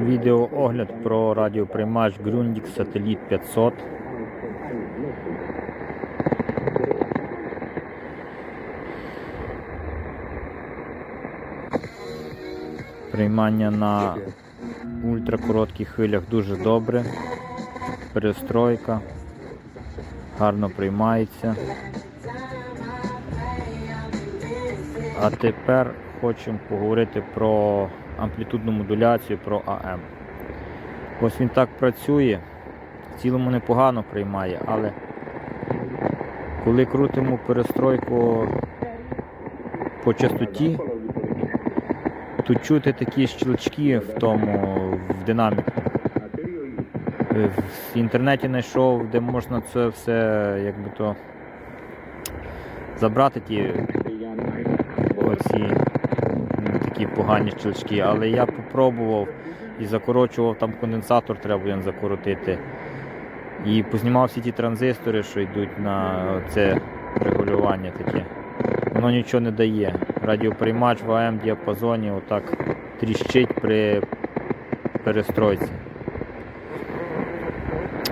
Відеоогляд про радіоприймач Grundig Сателіт 500. Приймання на ультракоротких хвилях дуже добре. Перестройка. Гарно приймається. А тепер хочемо поговорити про амплітудну модуляцію, про АМ. Ось він так працює, в цілому непогано приймає, але коли крутимо перестройку по частоті, тут чути такі щелчки в тому в динаміку. Е, В інтернеті знайшов, де можна це все якби то забрати ті оці такі погані щелчки, але я попробував і закорочував там конденсатор, треба буде закоротити. І познімав всі ті транзистори, що йдуть на це регулювання таке. Воно нічого не дає. Радіоприймач в АМ діапазоні отак тріщить при перестройці.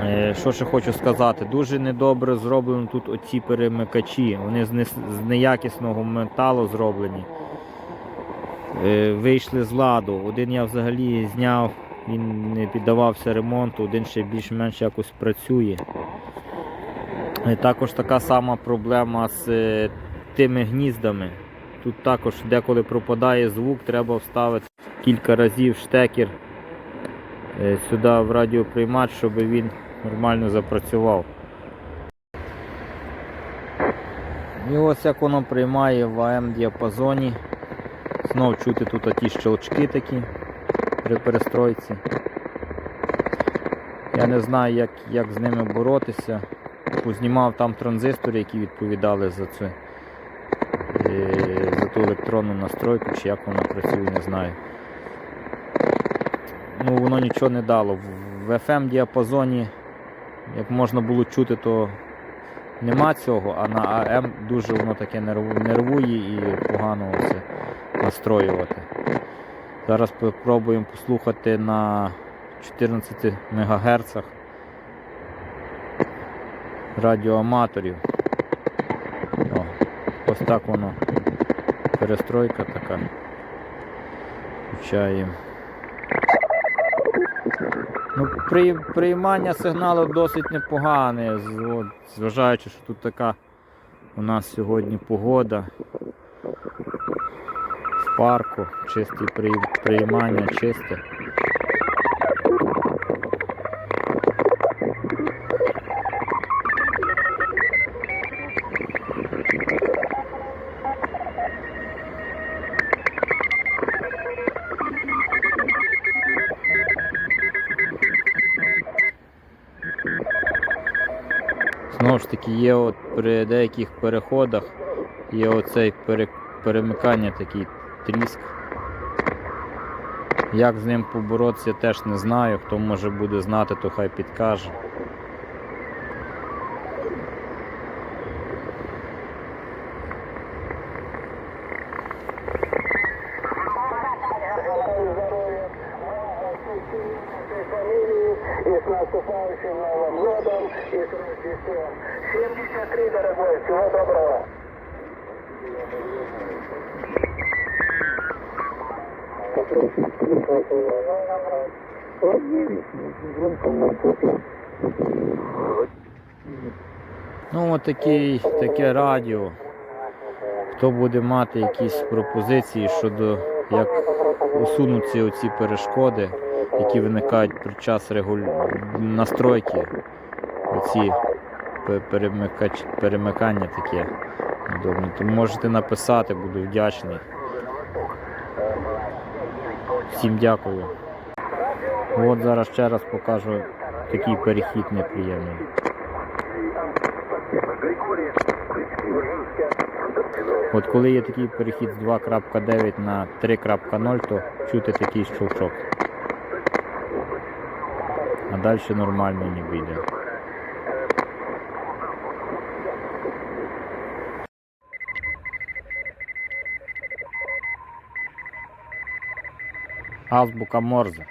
Е, Що ще хочу сказати, дуже недобре зроблено тут оці перемикачі. Вони з неякісного металу зроблені. Е, Вийшли з ладу. Один я взагалі зняв, він не піддавався ремонту, один ще більш-менш якось працює. Е, Також така сама проблема з е, тими гніздами. Тут також деколи пропадає звук, треба вставити кілька разів штекер сюди в радіоприймач, щоб він нормально запрацював. І ось як воно приймає в АМ діапазоні. Знов чути тут ті щелчки такі при перестройці. Я не знаю, як, як з ними боротися. Познімав там транзистори, які відповідали за це. е, За ту електронну настройку, чи як вона працює, не знаю. Ну, воно нічого не дало. В FM діапазоні, як можна було чути, то нема цього, а на АМ дуже воно таке нервує і погано це настроювати. Зараз спробуємо послухати на 14 МГц радіоаматорів. О, ось так воно. Перестройка така. Включаємо. Ну, при, приймання сигналу досить непогане, зважаючи, що тут така у нас сьогодні погода парку, чисті при, приймання, чисте. Знову ж таки, є от при деяких переходах є оцей пере, перемикання, такий тріск. Як з ним поборотися, теж не знаю. Хто може буде знати, то хай підкаже. Наступающим Новым годом, и с Рождеством. 73, дорогой, всего доброго. Ну, от такий, таке радіо. Хто буде мати якісь пропозиції щодо як усунуться оці перешкоди, які виникають під час регуль... настройки, оці пе- перемикач... перемикання таке удобне, то можете написати, буду вдячний. Всім дякую. От зараз ще раз покажу такий перехід неприємний. От коли є такий перехід з 2.9 на 3.0, то чути такий щелчок. А далі нормально ніби йде. Азбука Морзе.